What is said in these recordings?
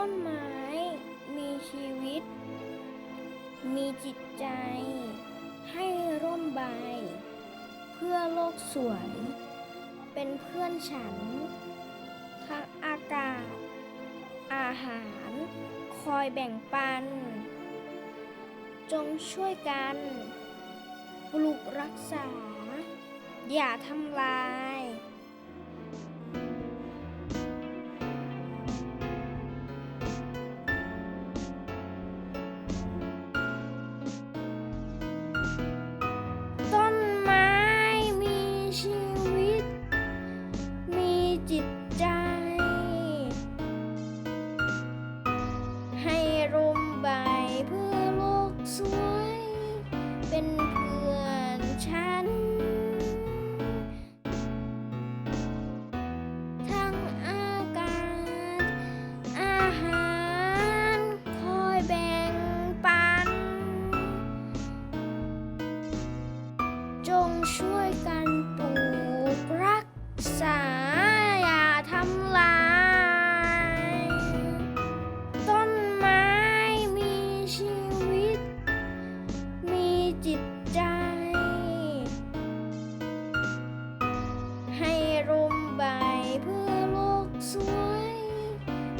้นไม้ มีชีวิต มีจิตใจ ให้ร่มใบ เพื่อโลกสวย เป็นเพื่อนฉัน ทั้งอากาศ อาหาร คอยแบ่งปัน จงช่วยกัน ปลูกรักษา อย่าทำลาย สวย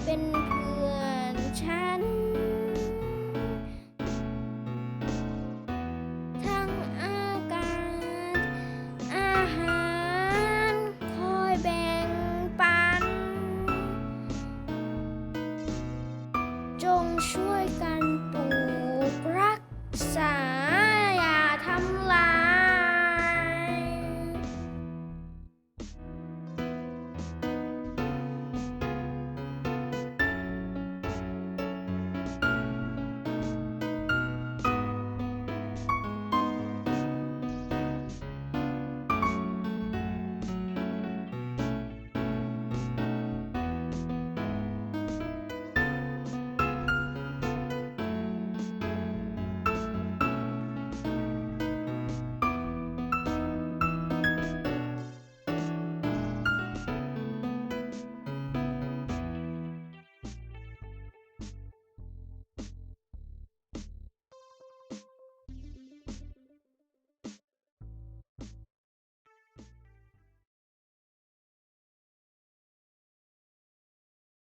เป็นเพื่อนฉัน ทั้งอากาศ อาหารคอยแบ่งปัน จงช่วย